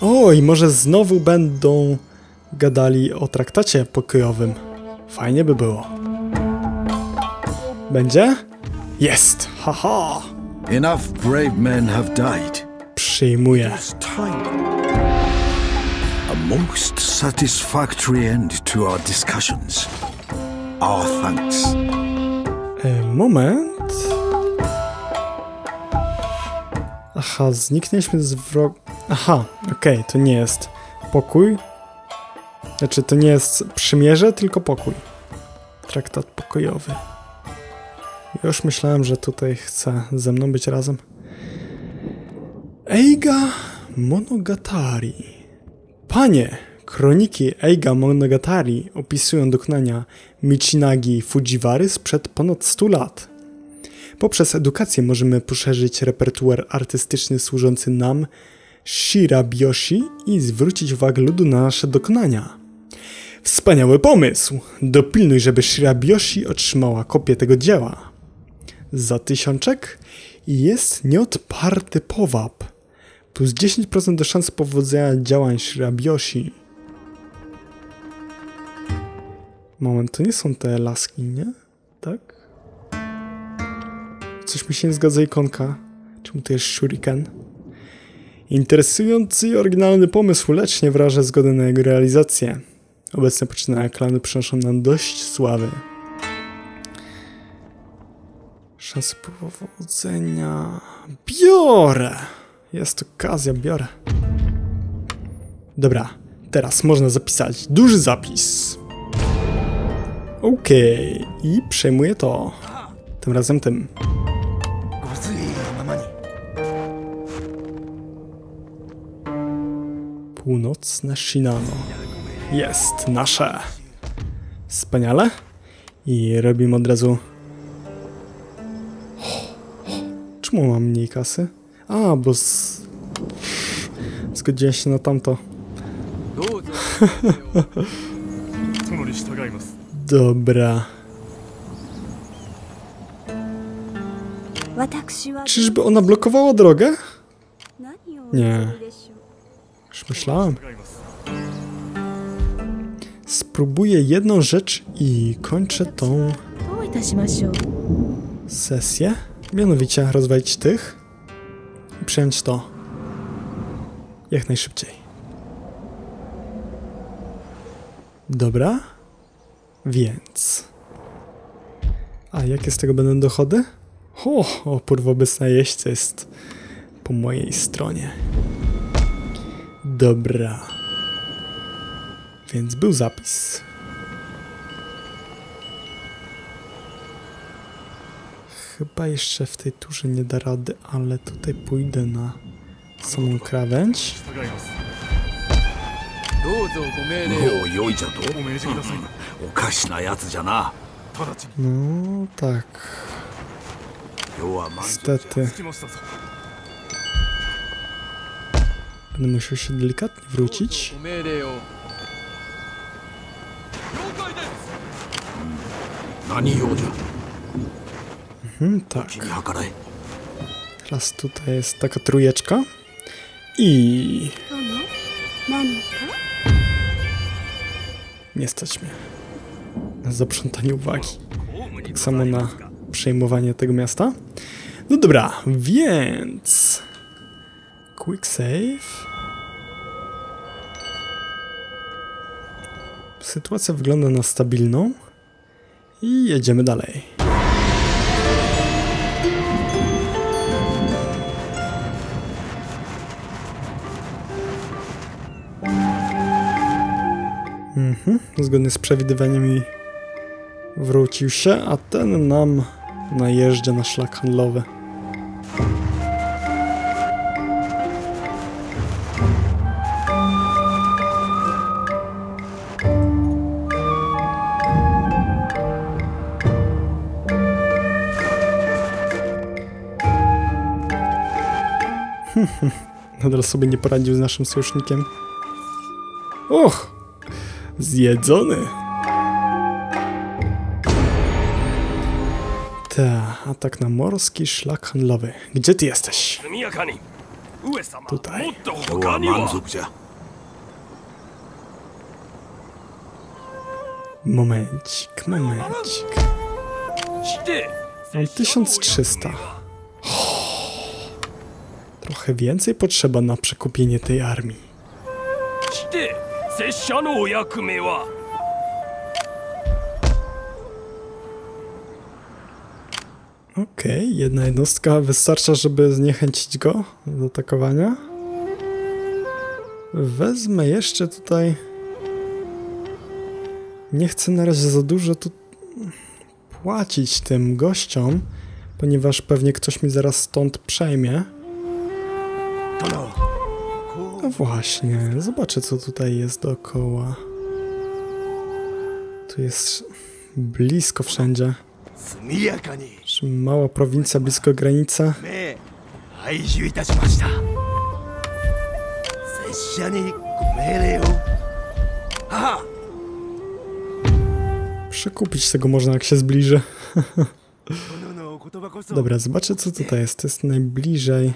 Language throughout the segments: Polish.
O, i może znowu będą gadali o traktacie pokojowym. Fajnie by było. Będzie? Jest! Haha! Enough brave men have died. Przyjmuję. A most satisfactory end to our discussions. Our thanks. E, moment. Aha, zniknęliśmy z wrog... Aha, okej, to nie jest pokój. Znaczy, to nie jest przymierze, tylko pokój. Traktat pokojowy. Już myślałem, że tutaj chce ze mną być razem. Eiga Monogatari. Panie, kroniki Eiga Monogatari opisują dokonania Michinagi Fujiwary sprzed ponad 100 lat. Poprzez edukację możemy poszerzyć repertuar artystyczny służący nam Shirabyoshi i zwrócić uwagę ludu na nasze dokonania. Wspaniały pomysł! Dopilnuj, żeby Shirabyoshi otrzymała kopię tego dzieła. Za tysiączek jest nieodparty powab. Plus 10% do szans powodzenia działań Shirabyoshi. Moment, to nie są te laski, nie? Tak? Coś mi się nie zgadza ikonka. Czemu to jest shuriken? Interesujący i oryginalny pomysł, lecz nie wyraża zgody na jego realizację. Obecne poczynania klanu przynoszą nam dość sławy. Szanse powodzenia... Biorę! Jest okazja, biorę. Dobra, teraz można zapisać duży zapis. Okej, i przejmuję to. Tym razem tym. Północne Shinano. Jest nasze. Wspaniale. I robimy od razu... Czemu mam mniej kasy? A, bo z... zgodziłem się na tamto. Dobra. Czyżby ona blokowała drogę? Nie. Już myślałem. Spróbuję jedną rzecz i kończę tą sesję. Mianowicie rozwalić tych i przejąć to jak najszybciej. Dobra. Więc. A jakie z tego będą dochody? O, opór wobec najeźdźca jest po mojej stronie. Dobra. Więc był zapis. Chyba jeszcze w tej turze nie da rady, ale tutaj pójdę na samą krawędź. No tak. Niestety. Będę musiał się delikatnie wrócić. Mhm, tak. Teraz tutaj jest taka trujeczka. I... Nie stać mnie. Na zaprzątanie uwagi. Tak samo na przejmowanie tego miasta. No dobra, więc... Quick save. Sytuacja wygląda na stabilną. I jedziemy dalej. Mhm, zgodnie z przewidywaniami wrócił się, a ten nam najeżdża na szlak handlowy. nadal sobie nie poradził z naszym sojusznikiem. Och! Zjedzony! Ta, atak na morski szlak handlowy. Gdzie ty jesteś? Tutaj. Momencik, momencik. Mam 1300. Trochę więcej potrzeba na przekupienie tej armii. Okej, okay, jedna jednostka wystarcza, żeby zniechęcić go do atakowania. Wezmę jeszcze tutaj... Nie chcę na razie za dużo tu płacić tym gościom, ponieważ pewnie ktoś mi zaraz stąd przejmie. No właśnie, zobaczę co tutaj jest dookoła. Tu jest blisko wszędzie. Mała prowincja blisko granica. Przekupić tego można jak się zbliży. Dobra, zobaczę co tutaj jest. To jest najbliżej.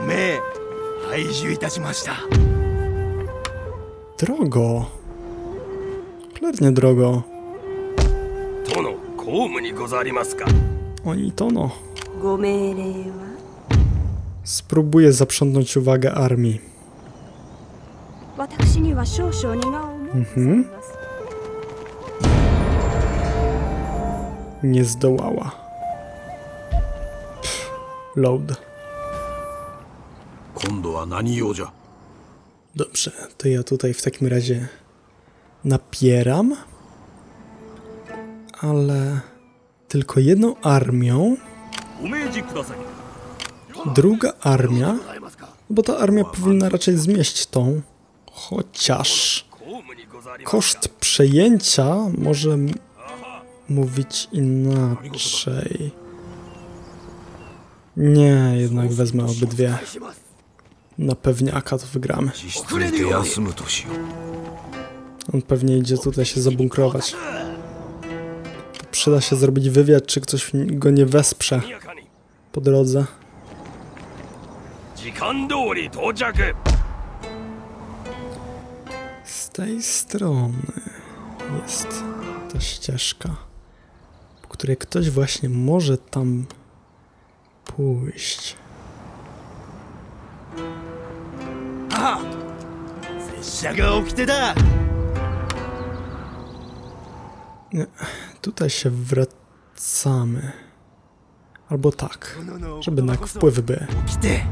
新しいご命令をご命拝受いたしました Drogo. Cholernie drogo. 殿公務にござりますか Oni to no. ご命令は Spróbuję zaprzątnąć uwagę armii. 私には少々荷が重いございます、 Nie zdołała. Pff, load. Dobrze, to ja tutaj w takim razie napieram, ale tylko jedną armią. Druga armia, bo ta armia powinna raczej zmieść tą, chociaż koszt przejęcia może mówić inaczej. Nie, jednak wezmę obydwie. Na pewniaka to wygramy. On pewnie idzie tutaj się zabunkrować. Przyda się zrobić wywiad, czy ktoś go nie wesprze po drodze. Z tej strony jest ta ścieżka, po której ktoś właśnie może tam pójść. 拙者が掟だ Tutaj się wracamy. Albo tak, 殿のお żeby 言 na 葉こそ wpływy były. 掟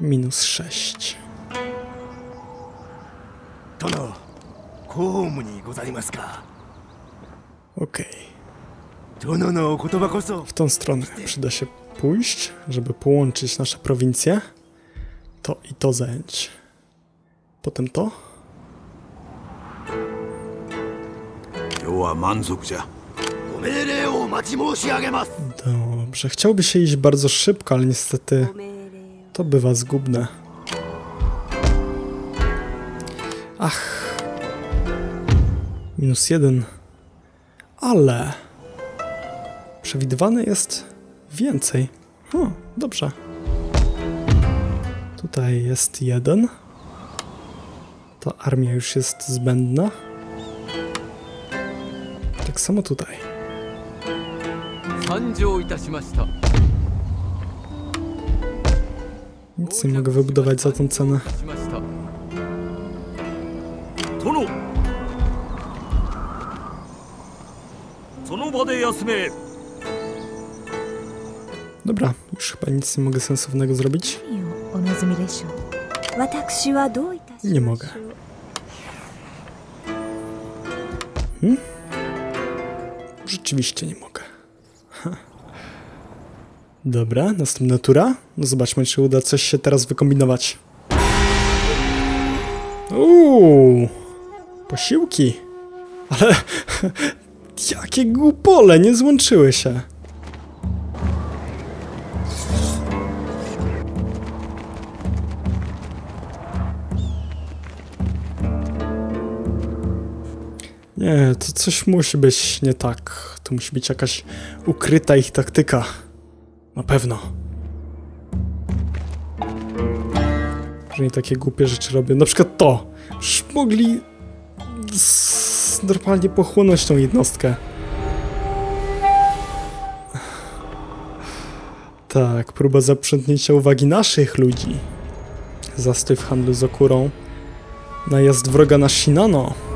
Minus 6. 殿公務にござりますか Okej. 殿のお言葉こそ W tą stronę przyda się pójść, żeby połączyć nasze prowincje. To i to zajęć. Potem to. Dobrze, chciałby się iść bardzo szybko, ale niestety to bywa zgubne. Ach. Minus jeden. Ale przewidywany jest więcej. Hmm, dobrze. Tutaj jest jeden. Ta armia już jest zbędna. Tak samo tutaj. 参上いたしました Nic nie mogę wybudować za tą cenę. しました 殿その場で休め Dobra, już chyba nic nie mogę sensownego zrobić. Nie mogę. Hmm? Rzeczywiście nie mogę. Ha. Dobra, następna tura. No zobaczmy, czy uda coś się teraz wykombinować. Uuu, posiłki. Ale jakie głupole, nie złączyły się. Nie, to coś musi być nie tak. To musi być jakaś ukryta ich taktyka. Na pewno. Że nie takie głupie rzeczy robię. Na przykład to. Już mogli normalnie pochłonąć tą jednostkę. Tak, próba zaprzątnięcia uwagi naszych ludzi. Zastój w handlu z Okurą. Najazd wroga na Shinano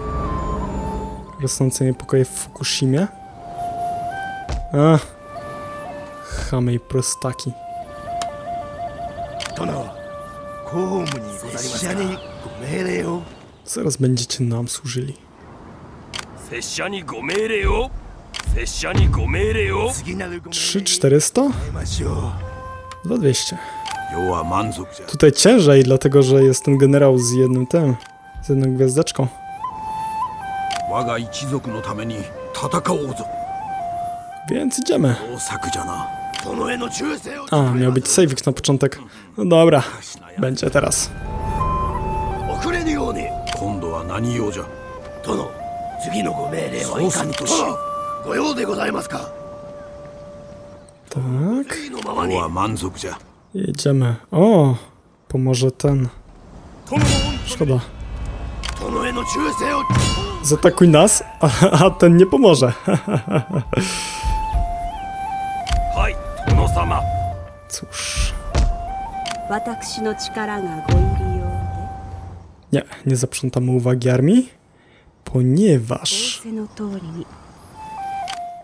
rosnące niepokoje w Fukushimie. Ach, chamy i prostaki. Zaraz będziecie nam służyli. Trzy czterysta? Dwa dwieście. Tutaj ciężej, dlatego że jest ten generał z jednym tym, z jedną gwiazdeczką. 我が一族のために戦おうぞ Więc idziemy. A, miał być saving na początek. No dobra, będzie teraz. 今度は何用じゃ殿次のご命令はいかにとし殿ご用でございますか Tak, 次のままに世は満足じゃ jedziemy. O, pomoże ten. Szkoda. Zatakuj nas, a, ten nie pomoże. Cóż. Nie, nie zaprzątamy uwagi armii, ponieważ...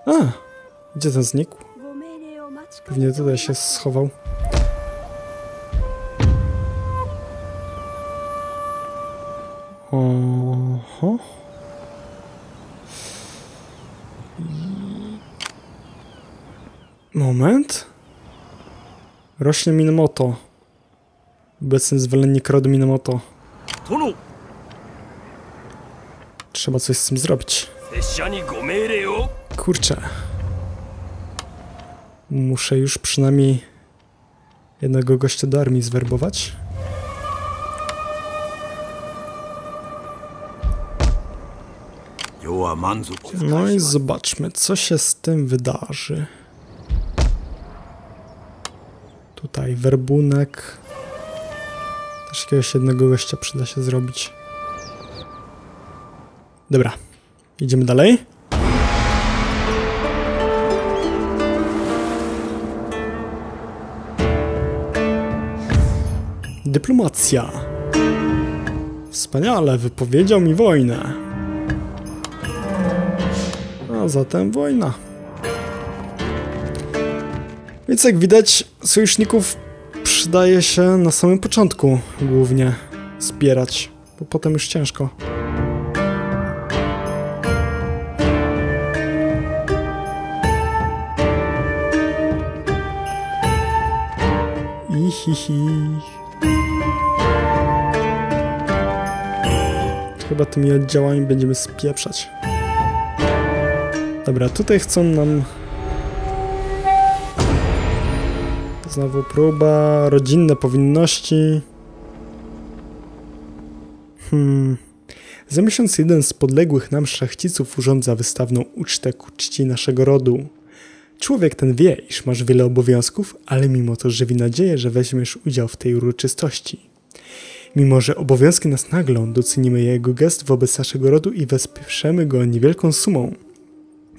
A, gdzie ten znikł? Pewnie tutaj się schował. Rośnie Minamoto. Obecny zwolennik rodu Minamoto. Trzeba coś z tym zrobić. Kurczę. Muszę już przynajmniej jednego gościa do armii zwerbować. No i zobaczmy, co się z tym wydarzy. Tutaj werbunek. Też jakiegoś jednego gościa przyda się zrobić. Dobra, idziemy dalej. Dyplomacja. Wspaniale, wypowiedział mi wojnę. A zatem wojna. Więc jak widać, sojuszników przydaje się na samym początku głównie zbierać, bo potem już ciężko. Ihihi. Chyba tymi oddziałami będziemy spieprzać. Dobra, tutaj chcą nam... Znowu próba, rodzinne powinności. Hmm. Za miesiąc jeden z podległych nam szlachciców urządza wystawną ucztę ku czci naszego rodu. Człowiek ten wie, iż masz wiele obowiązków, ale mimo to żywi nadzieję, że weźmiesz udział w tej uroczystości. Mimo, że obowiązki nas naglą, docenimy jego gest wobec naszego rodu i wesprzemy go niewielką sumą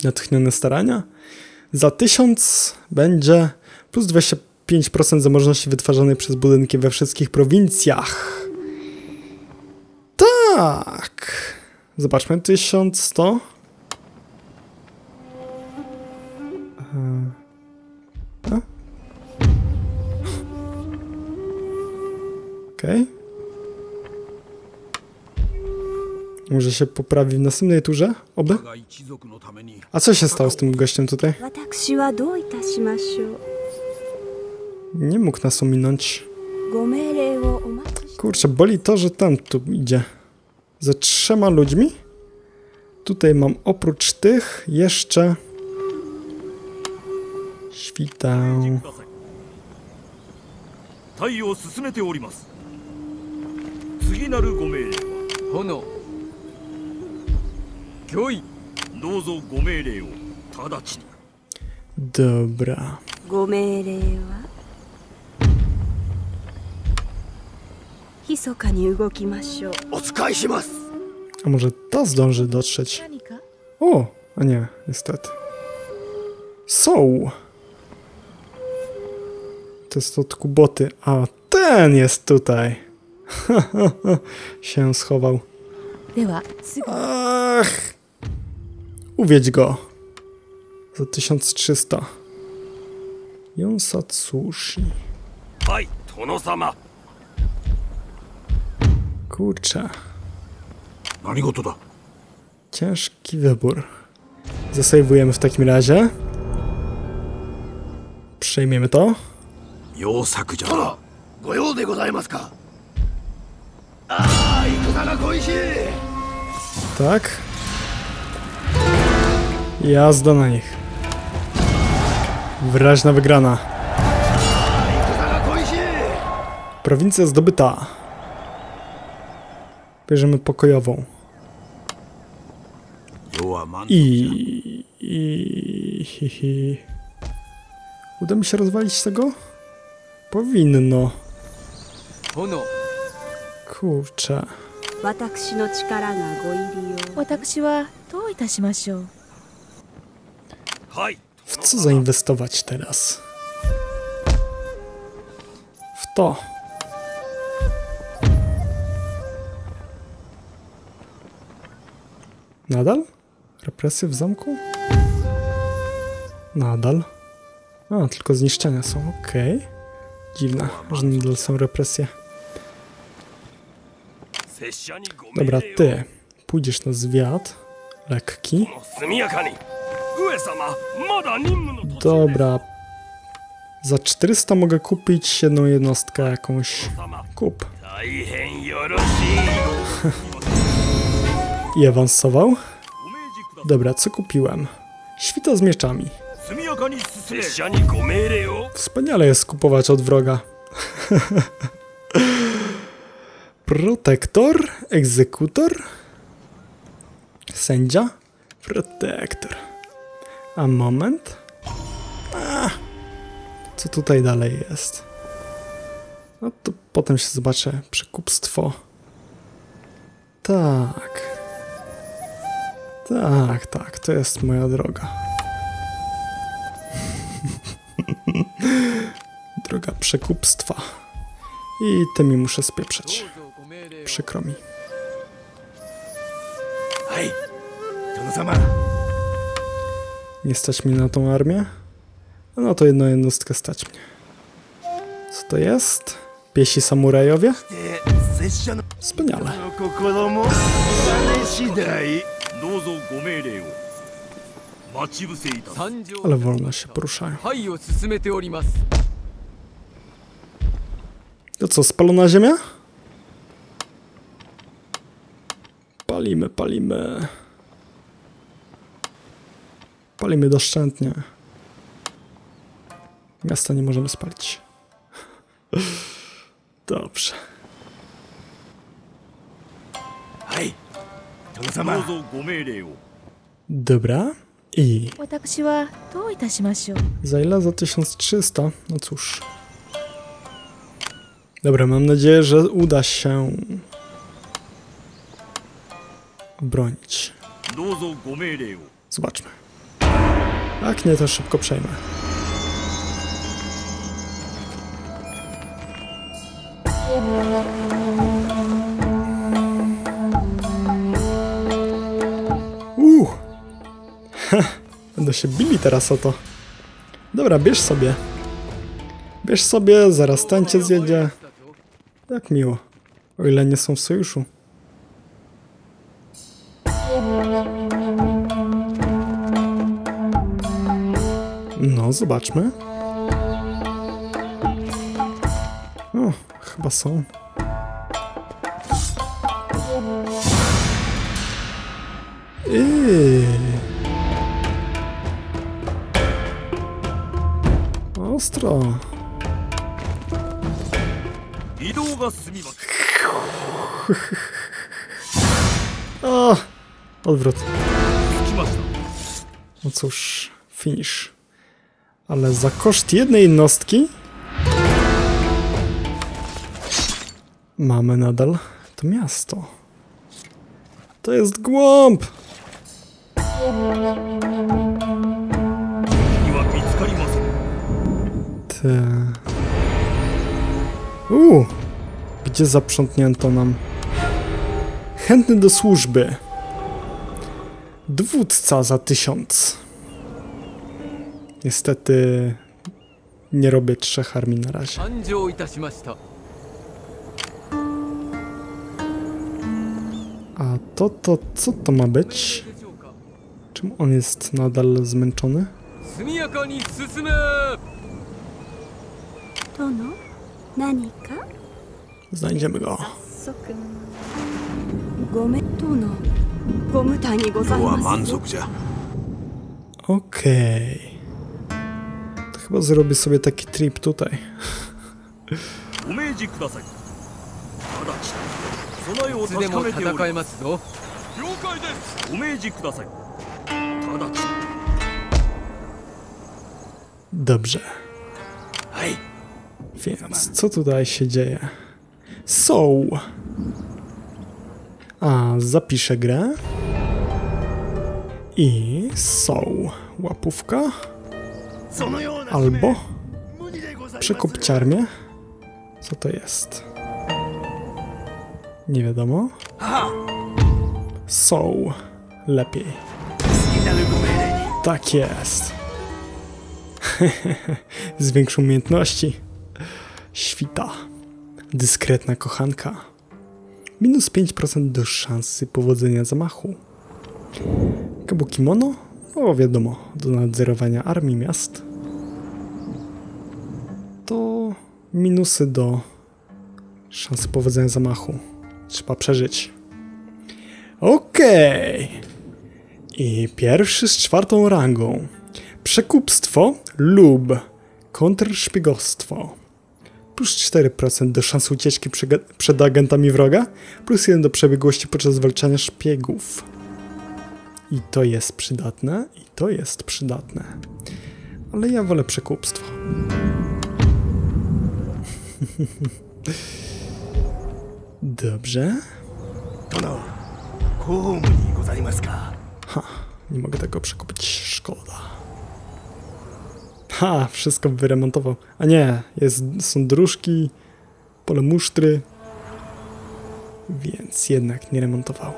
natchnione starania. Za 1000 będzie plus 5% zamożności wytwarzanej przez budynki we wszystkich prowincjach. Tak. Zobaczmy, 1100. Okej. Okay. Może się poprawi w następnej turze? Oby? A co się stało z tym gościem tutaj? Nie mógł nas ominąć. ご命令をお待ちして Kurczę, boli to, że ten tu idzie. Ze trzema ludźmi? Tutaj mam oprócz tych jeszcze... Świtę. ください対応を進めております次なるご命令は炎御意どうぞご命令を直ちに Dobra. ご命令は O A może to zdąży dotrzeć? O, a nie, niestety. Są! To jest od Kuboty, a ten jest tutaj. się schował. Ach! Uwiedź go. Za 1300. Yonsatsushi. Oj, Tono-sama. Kurczę. Ciężki wybór. Zasejwujemy w takim razie. Przyjmiemy to. Tak. Jazda na nich. Wyraźna wygrana. Prowincja zdobyta. Bierzemy pokojową. 世は満足 I... i hi, hi. Uda mi się rozwalić tego? Powinno. 殿 Kurczę. 私の力がご入りを私はどういたしましょうはい W co zainwestować teraz? W to. Nadal? Represje w zamku? Nadal. A, tylko zniszczenia są, okej. Okay. Dziwne, że nadal są represje. Dobra, ty. Pójdziesz na zwiat. Lekki. Dobra. Za 400 mogę kupić jedną jednostkę jakąś. Kup i awansował. Dobra, co kupiłem? Świto z mieczami. Wspaniale jest kupować od wroga. Protektor, egzekutor, sędzia, protektor. A moment. A, co tutaj dalej jest? No to potem się zobaczę przekupstwo. Tak. Tak, tak, to jest moja droga. droga przekupstwa. I tymi muszę spieprzeć. Przykro mi. Hej! Nie stać mi na tą armię? No to jedną jednostkę stać mnie. Co to jest? Piesi samurajowie? Wspaniale. の心も金次第どうぞご命令を待ち伏せいたす参上 Ale wolno się poruszają. はいを進めております To co, spalona ziemia? Palimy, palimy. Palimy doszczętnie. Miasta nie możemy spalić. Dobrze. はい Dobra. I... Za ile? Za 1300? No cóż. Dobra, mam nadzieję, że uda się... bronić. Zobaczmy. Jak nie, to szybko przejmę. Będą się bili teraz o to. Dobra, bierz sobie. Bierz sobie, zaraz ten cię zjedzie. Jak miło. O ile nie są w sojuszu. No, zobaczmy. O, chyba są. Yy. ostro. O, odwrót. No cóż, finish. Ale za koszt jednej nostki mamy nadal to miasto. To jest głąb! E, Uuu, gdzie zaprzątnięto nam? Chętny do służby. Dwódca za tysiąc. Niestety nie robię trzech armii na razie. A to, to, co to ma być? Czym on jest nadal zmęczony? Znajdziemy go. Była Manzukja. Okej. Okay. To chyba zrobię sobie taki trip tutaj. Dobrze. Więc co tutaj się dzieje? Są! So. A, zapiszę grę. I są. So. Łapówka. Albo przekopciarmie. Co to jest? Nie wiadomo. Są. So. Lepiej. Tak jest. Z większą umiejętności. Świta. Dyskretna kochanka. Minus 5% do szansy powodzenia zamachu. Kabukimono? O, wiadomo, do nadzorowania armii miast. To minusy do szansy powodzenia zamachu. Trzeba przeżyć. Okej. I pierwszy z czwartą rangą. Przekupstwo lub kontrszpiegostwo plus 4% do szans ucieczki przed agentami wroga, plus 1 do przebiegłości podczas zwalczania szpiegów. I to jest przydatne, i to jest przydatne. Ale ja wolę przekupstwo. Dobrze. Ha, nie mogę tego przekupić, szkoda. Ha, wszystko wyremontował. A nie, jest, są dróżki, pole musztry. Więc jednak nie remontował.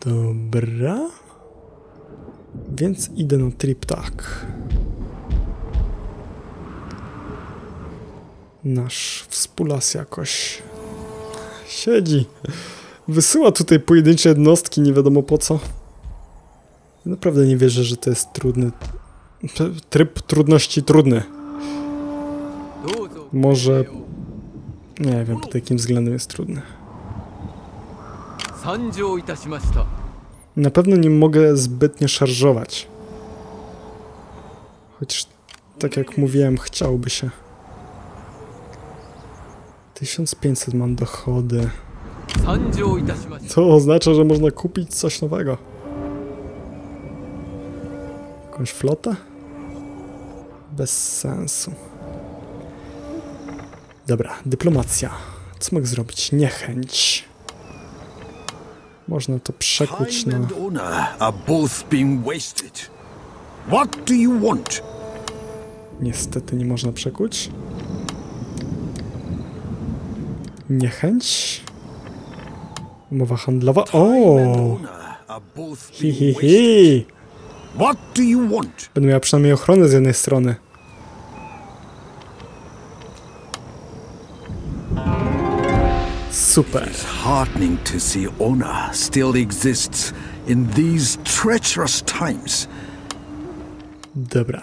Dobra. Więc idę na trip tak. Nasz wspólas jakoś siedzi. Wysyła tutaj pojedyncze jednostki, nie wiadomo po co. Naprawdę nie wierzę, że to jest trudny... Tryb trudności trudny. Może... Nie wiem, pod jakim względem jest trudny. Na pewno nie mogę zbytnio szarżować. Chociaż, tak jak mówiłem, chciałby się. 1500 mam dochody. To oznacza, że można kupić coś nowego. Jakąś flotę? Bez sensu. Dobra, dyplomacja. Co mogę zrobić? Niechęć. Można to przekuć na... Niestety nie można przekuć. Niechęć. Umowa handlowa. O! Hi, hi, hi. What do you want? Będę miał przynajmniej ochronę z jednej strony. Super. It's heartening to see honor still exists in these treacherous times. Dobra.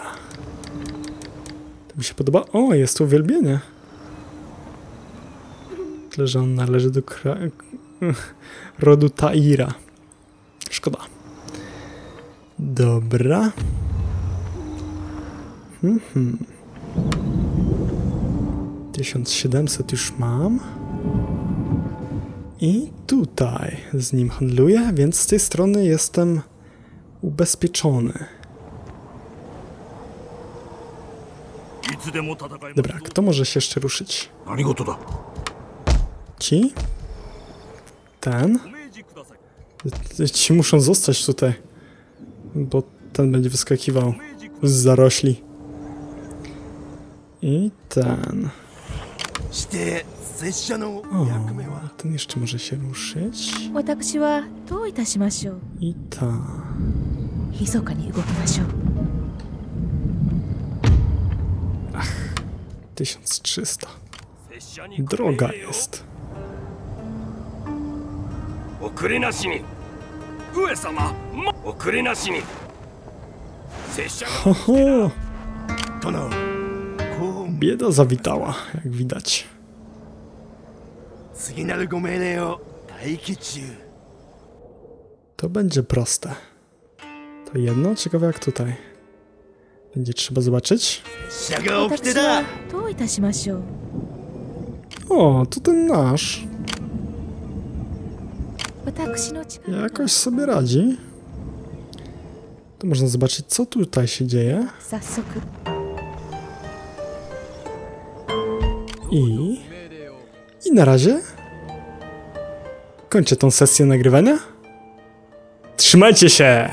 To mi się podoba. O, jest tu uwielbienie. Tyle, że on należy do kra... rodu Taira. Szkoda. Dobra. Mhm. 1700 już mam. I tutaj z nim handluję, więc z tej strony jestem ubezpieczony. Dobra, kto może się jeszcze ruszyć? Ci? Ten? Ci muszą zostać tutaj bo ten będzie wyskakiwał ご明示く z zarośli. I ten. して拙者の O, 役目は ten jeszcze może się ruszyć. 私はどういたしましょう I ta. 密かに動きましょう 1300. 拙者に Droga jest. 遅れなしに 上様、ま、遅れなしに拙者が Ho, ho, 殿こう bieda zawitała, jak widać. 次なるご命令を待機中 To będzie proste. To jedno, ciekawe jak tutaj. Będzie trzeba zobaczyć. 拙者が掟私だはどういたしましょう O, to ten nasz. Jakoś sobie radzi. To można zobaczyć, co tutaj się dzieje. I... I na razie... Kończę tą sesję nagrywania. Trzymajcie się!